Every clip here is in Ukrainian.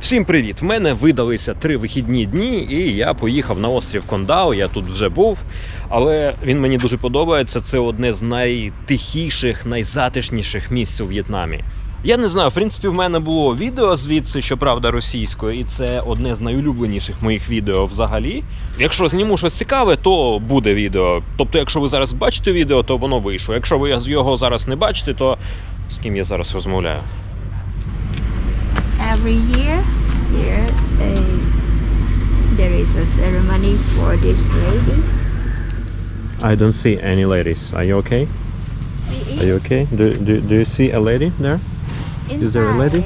Всім привіт! В мене видалися три вихідні дні, і я поїхав на острів Кондао. Я тут вже був, але він мені дуже подобається. Це одне з найтихіших, найзатишніших місць у В'єтнамі. Я не знаю, в принципі, в мене було відео звідси, щоправда, російською, і це одне з найулюбленіших моїх відео взагалі. Якщо зніму щось цікаве, то буде відео. Тобто, якщо ви зараз бачите відео, то воно вийшло. Якщо ви його зараз не бачите, то з ким я зараз розмовляю? Every year here uh, there is a ceremony for this lady I don't see any ladies. Are you okay? Are you okay? Do, do, do you see a lady there? Is there a lady?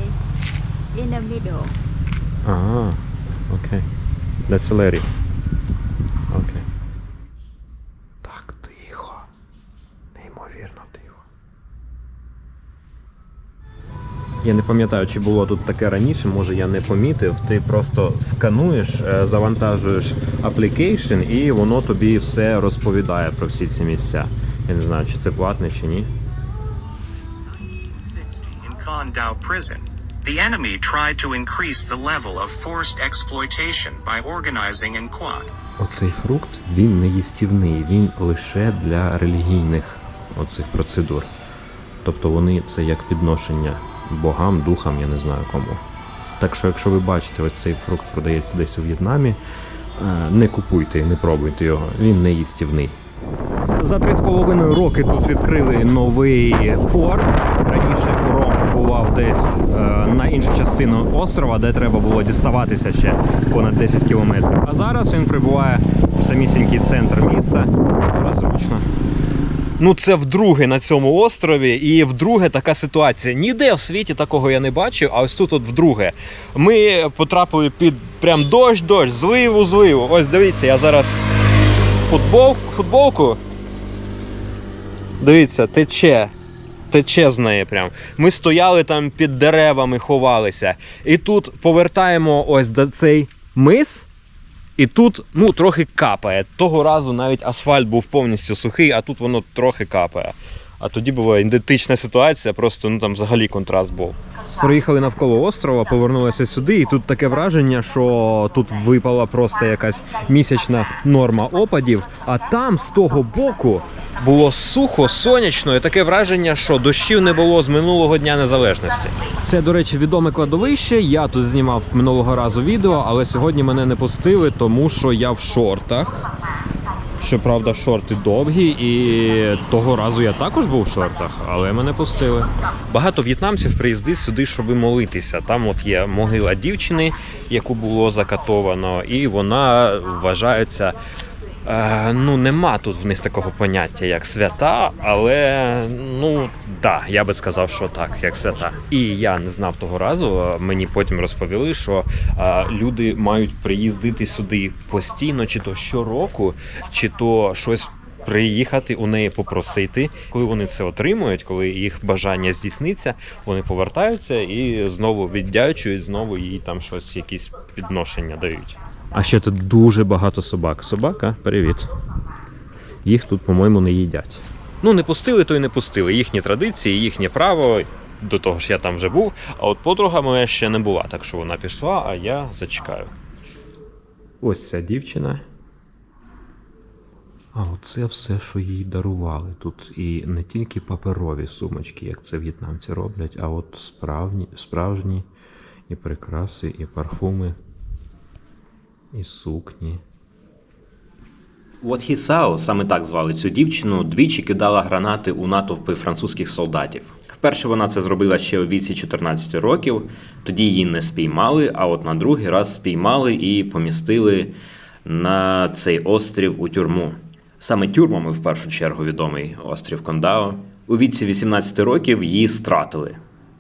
In the middle Ah, okay. That's a lady. Okay. Я не пам'ятаю, чи було тут таке раніше, може я не помітив. Ти просто скануєш, е, завантажуєш application і воно тобі все розповідає про всі ці місця. Я не знаю, чи це платне чи ні. 60 in Condau prison, the enemy tried to increase the level of forced exploitation by organizing in quad. Оцей фрукт він не їстівний, він лише для релігійних оцих процедур. Тобто вони це як підношення богам, духам, я не знаю кому. Так що, якщо ви бачите, ось цей фрукт продається десь у В'єтнамі, е, не купуйте і не пробуйте його, він не їстівний. За три з половиною роки тут відкрили новий порт. Раніше пором побував десь е, на іншу частину острова, де треба було діставатися ще понад 10 кілометрів. А зараз він прибуває в самісінький центр міста. Ну, це вдруге на цьому острові, і вдруге така ситуація. Ніде в світі такого я не бачив, а ось тут от вдруге. Ми потрапили під прям дощ, дощ, зливу, зливу. Ось дивіться, я зараз футбол, футболку. Дивіться, тече. Тече з неї прям. Ми стояли там під деревами, ховалися. І тут повертаємо ось до цей мис. І тут ну, трохи капає. Того разу навіть асфальт був повністю сухий, а тут воно трохи капає. А тоді була ідентична ситуація, просто ну там взагалі контраст був. Проїхали навколо острова, повернулися сюди, і тут таке враження, що тут випала просто якась місячна норма опадів, а там з того боку було сухо, сонячно, і таке враження, що дощів не було з минулого дня незалежності. Це, до речі, відоме кладовище. Я тут знімав минулого разу відео, але сьогодні мене не пустили, тому що я в шортах. Щоправда, шорти довгі, і того разу я також був в шортах, але мене пустили. Багато в'єтнамців приїздить сюди, щоб молитися. Там от є могила дівчини, яку було закатовано, і вона вважається. Е, ну, нема тут в них такого поняття, як свята, але ну да, я би сказав, що так, як свята. І я не знав того разу. Мені потім розповіли, що е, люди мають приїздити сюди постійно, чи то щороку, чи то щось. Приїхати у неї попросити, коли вони це отримують, коли їх бажання здійсниться, вони повертаються і знову віддячують, знову їй там щось, якісь підношення дають. А ще тут дуже багато собак. Собака, привіт. Їх тут, по-моєму, не їдять. Ну, не пустили, то й не пустили. Їхні традиції, їхнє право. До того ж, я там вже був, а от подруга моя ще не була, так що вона пішла, а я зачекаю. Ось ця дівчина. А оце все, що їй дарували. Тут і не тільки паперові сумочки, як це в'єтнамці роблять, а от справні, справжні і прикраси, і парфуми, і сукні. От Хісао, саме так звали цю дівчину, двічі кидала гранати у натовпи французьких солдатів. Вперше вона це зробила ще у віці 14 років, тоді її не спіймали, а от на другий раз спіймали і помістили на цей острів у тюрму. Саме тюрмами в першу чергу відомий острів Кондао. У віці 18 років її стратили.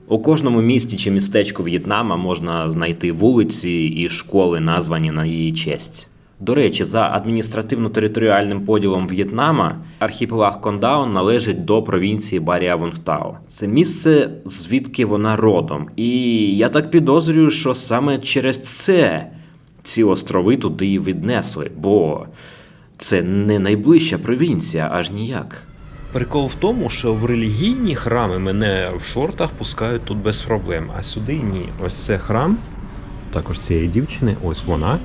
У кожному місті чи містечку В'єтнама можна знайти вулиці і школи, названі на її честь. До речі, за адміністративно-територіальним поділом В'єтнама архіпелаг Кондао належить до провінції Барія Вунгтао. Це місце, звідки вона родом. І я так підозрюю, що саме через це ці острови туди віднесли, бо це не найближча провінція, аж ніяк. Прикол в тому, що в релігійні храми мене в шортах пускають тут без проблем, а сюди ні. Ось це храм. також цієї дівчини. Ось вона.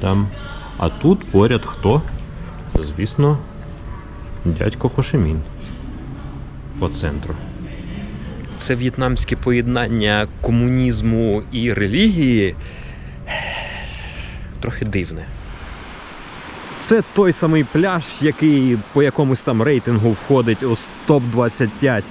Там. А тут поряд хто? Звісно, дядько Хошимін. По центру. Це в'єтнамське поєднання комунізму і релігії. Трохи дивне. Це той самий пляж, який по якомусь там рейтингу входить у топ-25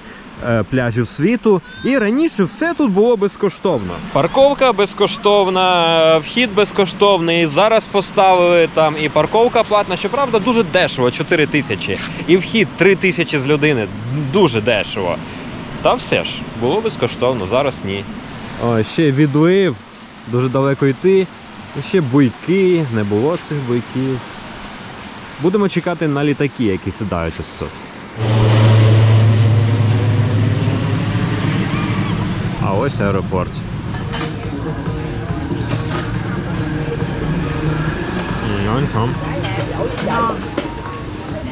е, пляжів світу. І раніше все тут було безкоштовно. Парковка безкоштовна, вхід безкоштовний. Зараз поставили там і парковка платна. Щоправда, дуже дешево 4 тисячі. І вхід 3 тисячі з людини. Дуже дешево. Та все ж, було безкоштовно, зараз ні. О, ще відлив, дуже далеко йти. Ще буйки, не було цих буйків. Будемо чекати на літаки, які сідають ось тут. А ось аеропорт.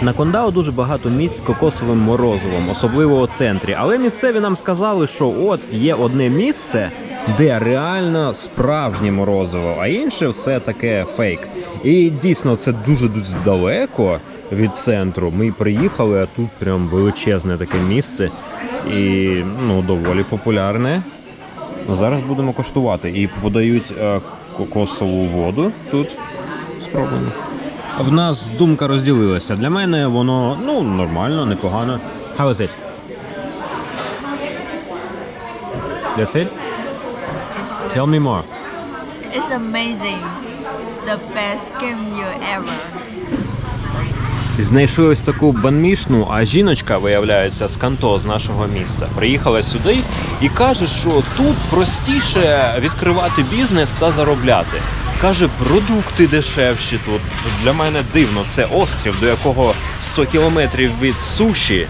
На Кондао дуже багато місць з кокосовим морозивом, особливо у центрі. Але місцеві нам сказали, що от є одне місце, де реально справжнє морозиво, а інше все таке фейк. І дійсно це дуже дуже далеко від центру. Ми приїхали, а тут прям величезне таке місце і ну доволі популярне. Зараз будемо коштувати. І подають е, кокосову воду тут. Спробуємо. В нас думка розділилася. Для мене воно ну нормально, непогано. How is it? That's it? Tell me more. It's amazing. The best you ever. Знайшли ось таку банмішну, а жіночка, виявляється, з канто з нашого міста. Приїхала сюди і каже, що тут простіше відкривати бізнес та заробляти. Каже, продукти дешевші тут. Для мене дивно, це острів, до якого 100 кілометрів від суші.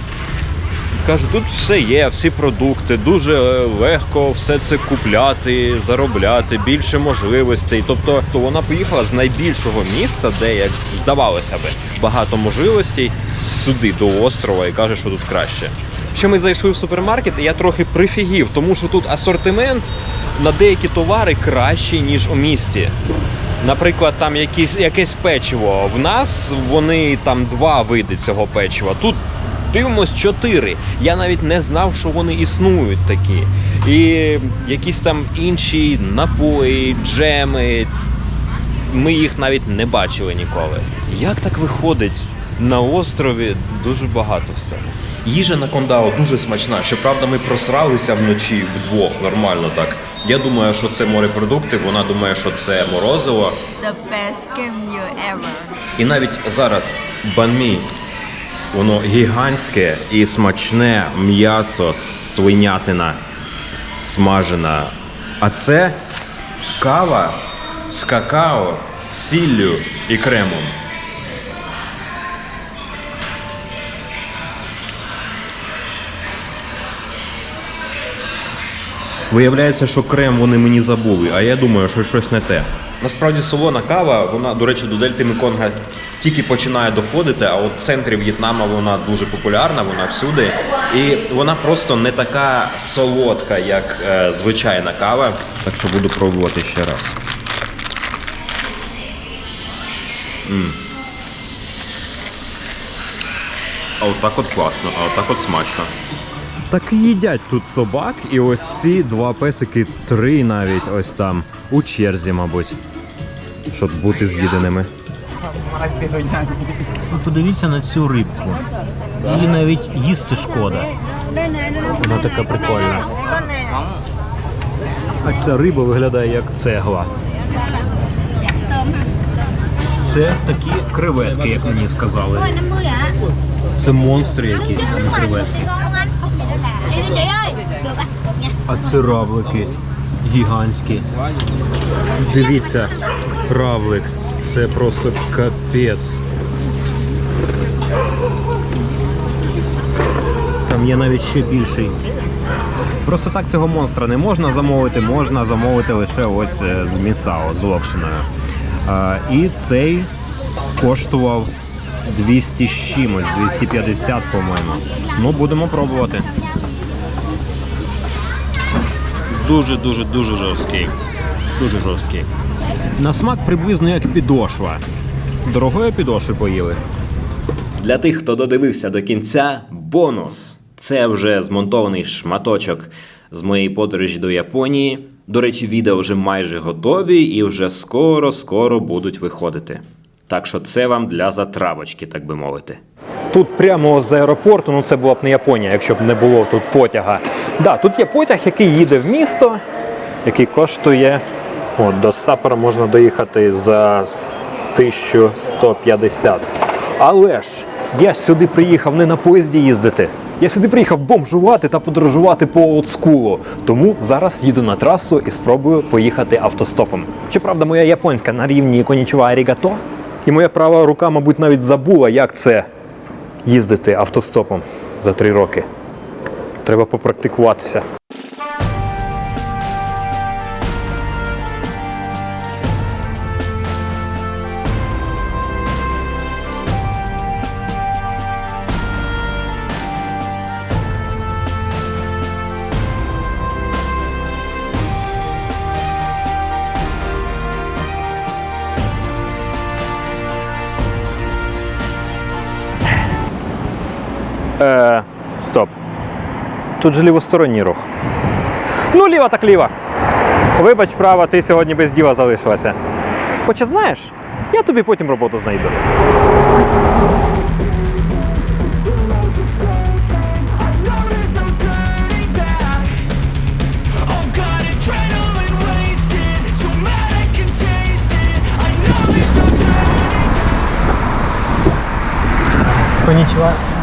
Каже, тут все є, всі продукти, дуже е, легко все це купляти, заробляти, більше можливостей. Тобто, то вона поїхала з найбільшого міста, де, як здавалося би, багато можливостей сюди до острова і каже, що тут краще. Ще ми зайшли в супермаркет, і я трохи прифігів, тому що тут асортимент на деякі товари кращий, ніж у місті. Наприклад, там якісь, якесь печиво. В нас вони там два види цього печива. Тут дивимось чотири. Я навіть не знав, що вони існують такі. І якісь там інші напої, джеми. Ми їх навіть не бачили ніколи. Як так виходить? На острові дуже багато всього. Їжа на Кондао дуже смачна. Щоправда, ми просралися вночі вдвох, нормально так. Я думаю, що це морепродукти, вона думає, що це морозиво. The best game you ever. І навіть зараз банмі, воно гігантське і смачне м'ясо, свинятина смажена. А це кава з какао, сіллю і кремом. Виявляється, що крем вони мені забули, а я думаю, що щось не те. Насправді солона кава, вона, до речі, до Дельти Меконга тільки починає доходити, а от в центрі В'єтнама вона дуже популярна, вона всюди. І вона просто не така солодка, як е, звичайна кава. Так що буду пробувати ще раз. М. А отак от класно, а отак от смачно. Так їдять тут собак, і ось ці два песики, три навіть ось там, у черзі, мабуть, щоб бути з'їденими. Ну, Подивіться на цю рибку. Її навіть їсти шкода. Вона така прикольна. А ця риба виглядає як цегла. Це такі креветки, як мені сказали. Це монстри якісь, а не креветки. А це равлики гігантські. Дивіться, равлик. Це просто капець. Там є навіть ще більший. Просто так цього монстра не можна замовити, можна замовити лише ось е, з місао, з локшиною. А, і цей коштував 200 з чимось, 250, по-моєму. Ну, будемо пробувати дуже дуже дуже жорсткий. Дуже жорсткий. На смак приблизно як підошва. Дорогою підошви поїли. Для тих, хто додивився до кінця, бонус. Це вже змонтований шматочок з моєї подорожі до Японії. До речі, відео вже майже готові і вже скоро-скоро будуть виходити. Так що це вам для затравочки, так би мовити. Тут прямо з аеропорту, ну це була б не Японія, якщо б не було тут потяга. Да, тут є потяг, який їде в місто, який коштує. От, до Сапора можна доїхати за 1150. Але ж я сюди приїхав не на поїзді їздити. Я сюди приїхав бомжувати та подорожувати по олдскулу. Тому зараз їду на трасу і спробую поїхати автостопом. Щоправда, моя японська на рівні конічува арігато. І моя права рука, мабуть, навіть забула, як це їздити автостопом за три роки. Треба попрактикуватися. Е, стоп. Тут же лівосторонній рух. Ну, ліва так ліва. Вибач, права, ти сьогодні без діла залишилася. Хоча знаєш, я тобі потім роботу знайду. Oh